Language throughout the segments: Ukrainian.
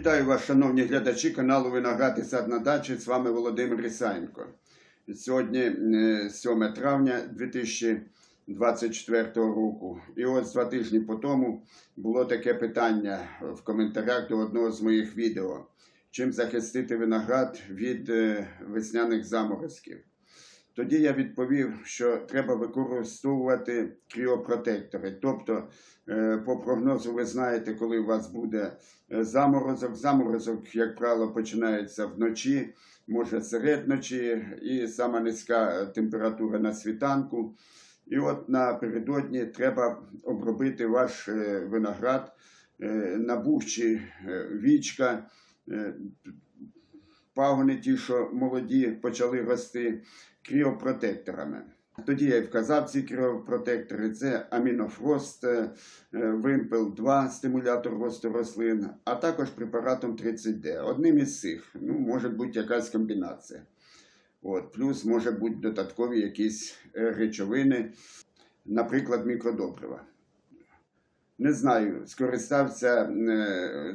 Вітаю вас, шановні глядачі каналу Виноград і сад на дачі. З вами Володимир Ісаєнко. Сьогодні е, 7 травня 2024 року. І ось два тижні по тому було таке питання в коментарях до одного з моїх відео. Чим захистити виноград від е, весняних заморозків? Тоді я відповів, що треба використовувати кріопротектори. Тобто, е, по прогнозу, ви знаєте, коли у вас буде е, заморозок. Заморозок, як правило, починається вночі, може серед ночі, і сама низька температура на світанку. І от напередодні треба обробити ваш е, виноград, е, набувчі е, вічка, е, пагони ті, що молоді почали рости кріопротекторами. Тоді я й вказав ці кріопротектори. Це амінофрост, е, е, вимпел 2, стимулятор росту рослин, а також препаратом 30D. Одним із цих, ну, може бути якась комбінація. От, плюс може бути додаткові якісь е, речовини, наприклад, мікродобрива. Не знаю, скористався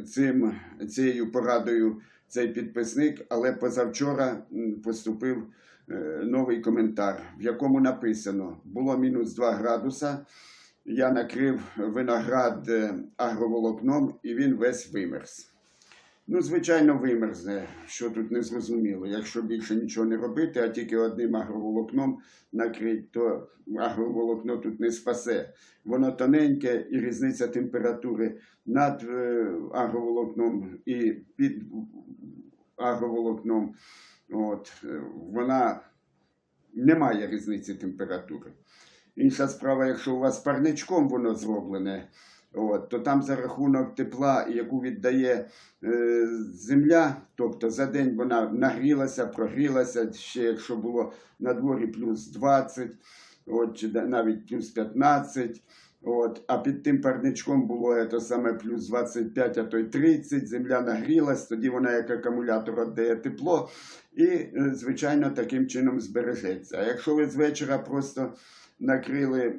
цим, цією порадою цей підписник, але позавчора поступив е, новий коментар, в якому написано: було мінус 2 градуса. Я накрив виноград е, агроволокном і він весь вимерз. Ну, звичайно, вимерзне, що тут не зрозуміло. Якщо більше нічого не робити, а тільки одним агроволокном накрити, то агроволокно тут не спасе. Воно тоненьке і різниця температури над е, агроволокном і під агроволокном. От, е, вона не має різниці температури. Інша справа, якщо у вас парничком воно зроблене, от, то там за рахунок тепла, яку віддає е, земля, тобто за день вона нагрілася, прогрілася, ще якщо було на дворі плюс 20, от, чи навіть плюс 15. От, а під тим парничком було це саме плюс 25, а то й 30, земля нагрілась, тоді вона як акумулятор віддає тепло і, е, звичайно, таким чином збережеться. А якщо ви з вечора просто накрили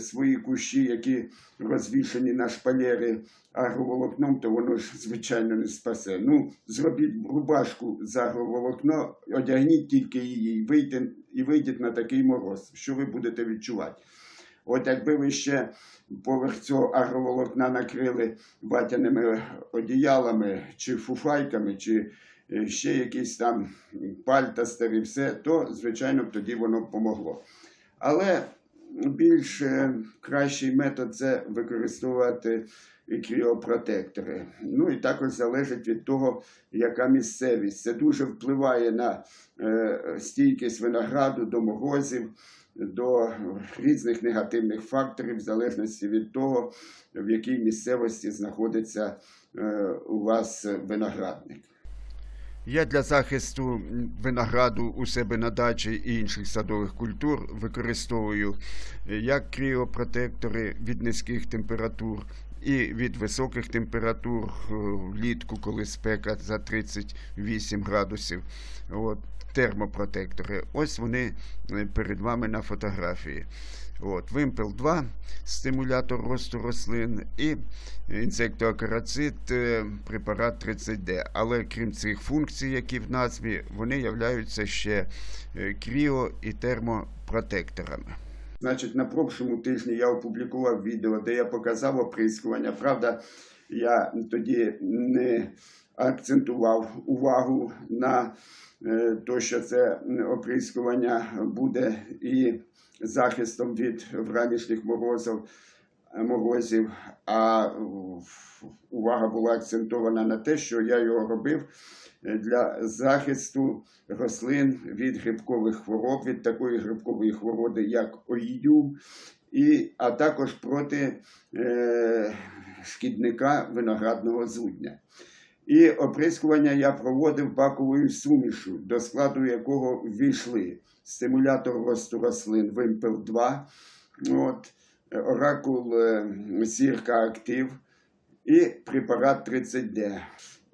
свої кущі, які розвішені на шпалери агроволокном, то воно ж, звичайно, не спасе. Ну, зробіть рубашку з агроволокно, одягніть тільки її і і вийдіть на такий мороз, що ви будете відчувати. От якби ви ще поверх цього агроволокна накрили ватяними одіялами чи фуфайками, чи е, ще якісь там пальта старі, все, то, звичайно, б тоді воно помогло. Але більш е, кращий метод це використовувати кріопротектори. Ну і також залежить від того, яка місцевість. Це дуже впливає на е, стійкість винограду до морозів, до різних негативних факторів, в залежності від того, в якій місцевості знаходиться е, у вас виноградник. Я для захисту винограду у себе на дачі і інших садових культур використовую е, як кріопротектори від низьких температур і від високих температур е, влітку, коли спека за 38 градусів. От, термопротектори. Ось вони е, перед вами на фотографії. От, Вимпел 2, стимулятор росту рослин і інсектоакарацид, е, препарат 30D. Але крім цих функцій, які в назві, вони являються ще кріо і термопротекторами. Значить, на прошлому тижні я опублікував відео, де я показав оприскування. Правда, я тоді не акцентував увагу на е, те, що це оприскування буде і захистом від вранішніх морозів, морозів, а увага була акцентована на те, що я його робив для захисту рослин від грибкових хвороб, від такої грибкової хвороби, як оїдюм, і, а також проти е, шкідника виноградного зудня. І оприскування я проводив баковою сумішу, до складу якого ввійшли стимулятор росту рослин Вимпел 2, от, е, оракул е, Сірка Актив і препарат 30D.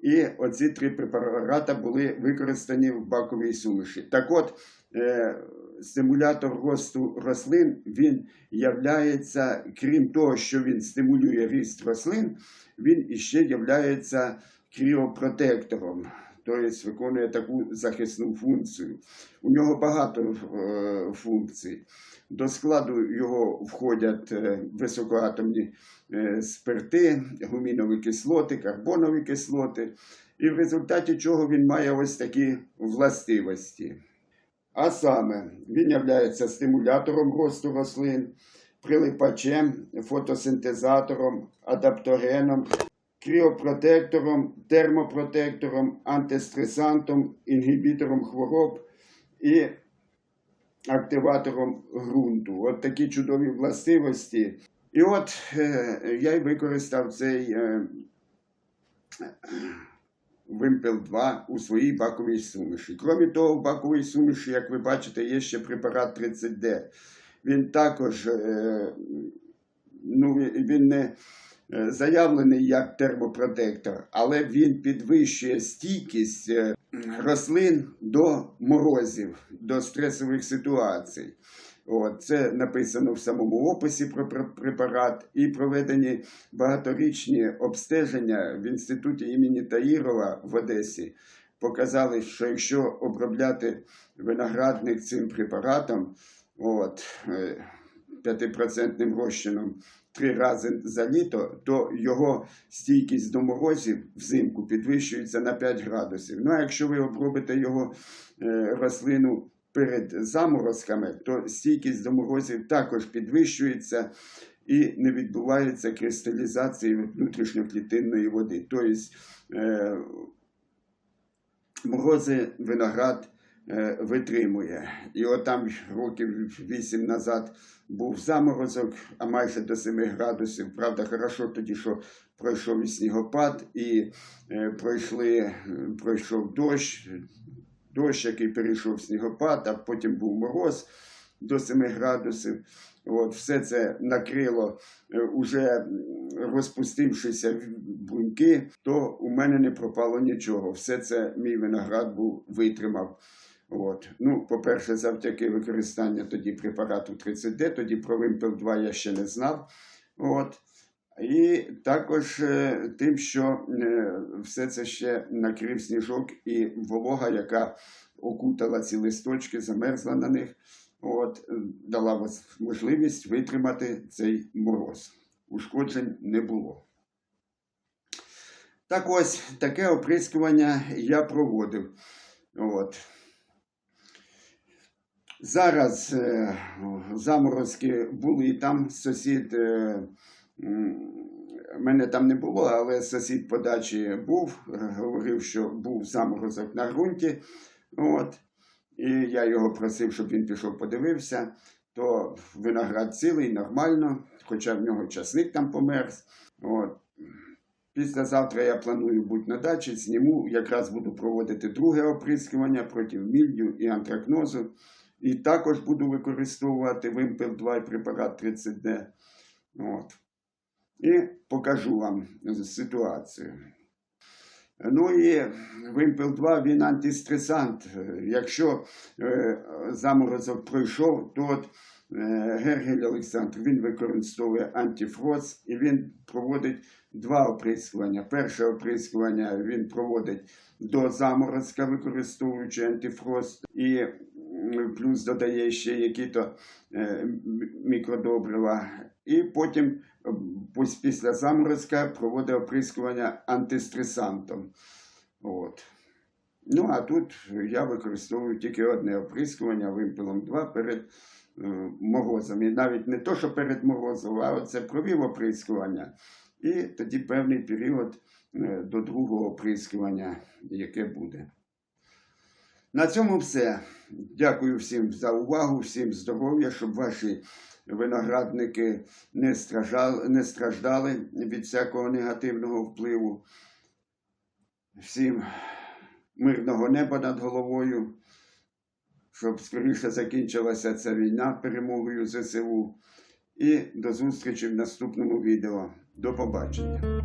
І оці три препарати були використані в баковій суміші. Так от, е, стимулятор росту рослин, він являється, крім того, що він стимулює ріст рослин, він іще являється кріопротектором, тобто виконує таку захисну функцію. У нього багато е, функцій. До складу його входять е, високоатомні е, спирти, гумінові кислоти, карбонові кислоти, і в результаті чого він має ось такі властивості. А саме він є стимулятором росту рослин, прилипачем, фотосинтезатором, адаптогеном, кріопротектором, термопротектором, антистресантом, інгібітором хвороб і активатором ґрунту. От такі чудові властивості. І от е, я й використав цей е, вимпел 2 у своїй баковій суміші. Крім того, в баковій суміші, як ви бачите, є ще препарат 30D. Він також е, ну, він не заявлений як термопротектор, але він підвищує стійкість е, рослин до морозів, до стресових ситуацій. От, це написано в самому описі про препарат і проведені багаторічні обстеження в інституті імені Таїрова в Одесі. Показали, що якщо обробляти виноградник цим препаратом, от, е, 5% розчином три рази за літо, то його стійкість до морозів взимку підвищується на 5 градусів. Ну а якщо ви обробите його е, рослину перед заморозками, то стійкість до морозів також підвищується і не відбувається кристалізації внутрішньоклітинної води. Тобто е, морози виноград витримує. І от там років 8 назад був заморозок, а майже до 7 градусів. Правда, хорошо тоді, що пройшов і снігопад, і е, пройшли, е, пройшов дощ, дощ, який перейшов снігопад, а потім був мороз до 7 градусів. От, все це накрило е, уже розпустившися буньки, то у мене не пропало нічого. Все це мій виноград був витримав. От. Ну, по-перше, завдяки використанню тоді препарату 30D, тоді про Вимпел 2 я ще не знав. От. І також е, тим, що е, все це ще накрив сніжок і волога, яка окутала ці листочки, замерзла на них, от, дала можливість витримати цей мороз. Ушкоджень не було. Так ось таке оприскування я проводив. От. Зараз е, заморозки були там. Сусід е, мене там не було, але сусід по дачі був, е, говорив, що був заморозок на ґрунті. От. І я його просив, щоб він пішов подивився. То виноград цілий, нормально, хоча в нього часник там померз. От. Післязавтра я планую бути на дачі, зніму, якраз буду проводити друге оприскування проти мільдю і антракнозу. І також буду використовувати Вимпел 2 і препарат 30D. От. І покажу вам ситуацію. Ну і Вимпел 2 він антистресант. Якщо е, заморозок пройшов, то от, е, Гергель Олександр він використовує антифроз і він проводить два оприскування. Перше оприскування він проводить до заморозка, використовуючи антифроз, і плюс додає ще які-то е, мікродобрива. І потім е, після заморозка проводить оприскування антистресантом. От. Ну, а тут я використовую тільки одне оприскування вимпелом 2 перед е, морозом. І навіть не то, що перед морозом, а оце провів оприскування. І тоді певний період до другого оприскування, яке буде. На цьому все. Дякую всім за увагу, всім здоров'я, щоб ваші виноградники не страждали, не страждали від всякого негативного впливу. Всім мирного неба над головою, щоб скоріше закінчилася ця війна перемогою ЗСУ. І до зустрічі в наступному відео. До побачення.